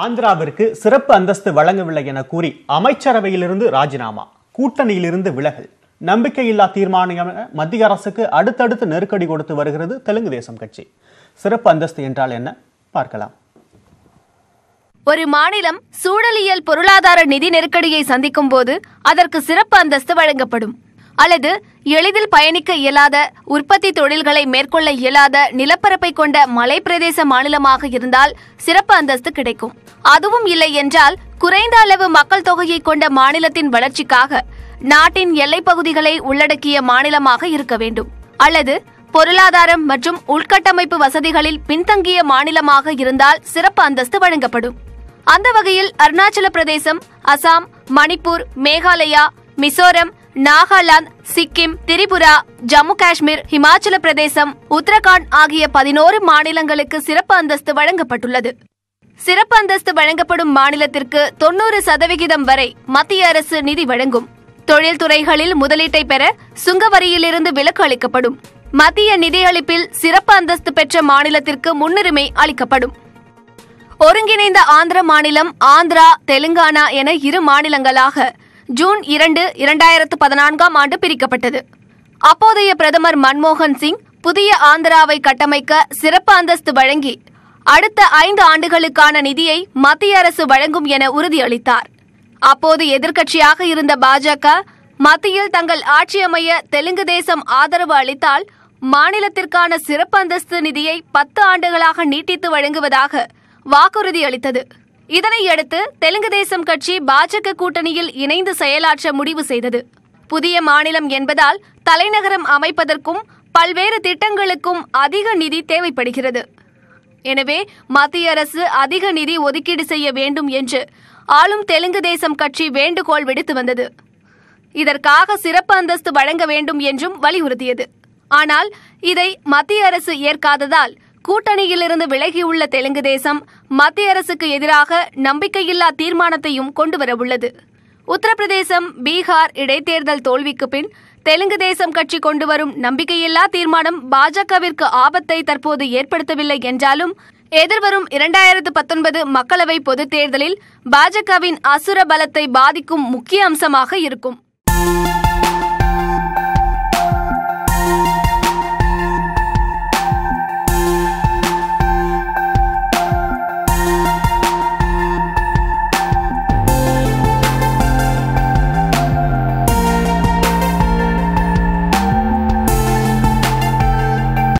ஆந்திராவிற்கு சிறப்பு அந்தஸ்து வழங்கவில்லை என கூறி அமைச்சரவையிலிருந்து ராஜினாமா. கூட்டணியிலிருந்து விலகல். நம்பிக்கையில்லா தீர்மானம் என மத்திய அரசுக்கு அடுத்தடுத்து நெருக்கடி கொடுத்து வருகிறது தெலுங்கு தேசம் கட்சி. சிறப்பு அந்தஸ்து என்றால் என்ன? பார்க்கலாம். ஒரு மாநிலம் சூழலியல் பொருளாதார நிதி நெருக்கடியை சந்திக்கும் போது அதற்கு சிறப்பு அந்தஸ்து வழங்கப்படும். அல்லது எளிதில் பயணிக்க இயலாத உற்பத்தி தொழில்களை மேற்கொள்ள இயலாத நிலப்பரப்பை கொண்ட மலைப்பிரதேச மாநிலமாக இருந்தால் சிறப்பு அந்தஸ்து கிடைக்கும். அதுவும் இல்லை என்றால் குறைந்த அளவு மக்கள் தொகையை கொண்ட மாநிலத்தின் வளர்ச்சிக்காக நாட்டின் எல்லைப்பகுதிகளை உள்ளடக்கிய மாநிலமாக இருக்க வேண்டும். அல்லது பொருளாதாரம் மற்றும் உள்கட்டமைப்பு வசதிகளில் பின்தங்கிய மாநிலமாக இருந்தால் சிறப்பு அந்தஸ்து வழங்கப்படும். அந்த வகையில் அருணாச்சல பிரதேசம் அசாம் மணிப்பூர் மேகாலயா மிசோரம் நாகாலாந்து சிக்கிம் திரிபுரா ஜம்மு காஷ்மீர் ஹிமாச்சல பிரதேசம் உத்தரகாண்ட் ஆகிய பதினோரு மாநிலங்களுக்கு சிறப்பு அந்தஸ்து வழங்கப்பட்டுள்ளது. சிறப்பு அந்தஸ்து வழங்கப்படும் மாநிலத்திற்கு தொண்ணூறு சதவிகிதம் வரை மத்திய அரசு நிதி வழங்கும். தொழில்துறைகளில் முதலீட்டை பெற சுங்கவரியிலிருந்து விலக்கு அளிக்கப்படும். மத்திய நிதியளிப்பில் சிறப்பு அந்தஸ்து பெற்ற மாநிலத்திற்கு முன்னுரிமை அளிக்கப்படும். ஒருங்கிணைந்த ஆந்திர மாநிலம் ஆந்திரா தெலுங்கானா என இரு மாநிலங்களாக ஜூன் இரண்டு இரண்டாயிரத்து பதினான்காம் ஆண்டு பிரிக்கப்பட்டது. அப்போதைய பிரதமர் மன்மோகன் சிங் புதிய ஆந்திராவை கட்டமைக்க சிறப்பு அந்தஸ்து வழங்கி அடுத்த ஐந்து ஆண்டுகளுக்கான நிதியை மத்திய அரசு வழங்கும் என உறுதியளித்தார். அப்போது எதிர்க்கட்சியாக இருந்த பாஜக மத்தியில் தங்கள் ஆட்சி அமைய தெலுங்கு தேசம் ஆதரவு அளித்தால் மாநிலத்திற்கான சிறப்பு அந்தஸ்து நிதியை பத்து ஆண்டுகளாக நீட்டித்து வழங்குவதாக வாக்குறுதி அளித்தது இதனையடுத்து தெலுங்கு தேசம் கட்சி பாஜக கூட்டணியில் இணைந்து செயலாற்ற முடிவு செய்தது. புதிய மாநிலம் என்பதால் தலைநகரம் அமைப்பதற்கும் பல்வேறு திட்டங்களுக்கும் அதிக நிதி தேவைப்படுகிறது. எனவே மத்திய அரசு அதிக நிதி ஒதுக்கீடு செய்ய வேண்டும் என்று ஆளும் தெலுங்கு தேசம் கட்சி வேண்டுகோள் விடுத்து வந்தது. இதற்காக சிறப்பு அந்தஸ்து வழங்க வேண்டும் என்றும் வலியுறுத்தியது. ஆனால் இதை மத்திய அரசு ஏற்காததால் கூட்டணியிலிருந்து விலகியுள்ள தெலுங்கு தேசம் மத்திய அரசுக்கு எதிராக நம்பிக்கையில்லா தீர்மானத்தையும் கொண்டுவரவுள்ளது. உத்தரப்பிரதேசம் பீகார் இடைத்தேர்தல் தோல்விக்கு பின் தெலுங்கு தேசம் கட்சி கொண்டுவரும் நம்பிக்கையில்லா தீர்மானம் பாஜகவிற்கு ஆபத்தை தற்போது ஏற்படுத்தவில்லை என்றாலும் எதிர்வரும் இரண்டாயிரத்து பத்தொன்பது மக்களவை பொதுத் தேர்தலில் பாஜகவின் அசுர பலத்தை பாதிக்கும் முக்கிய அம்சமாக இருக்கும்.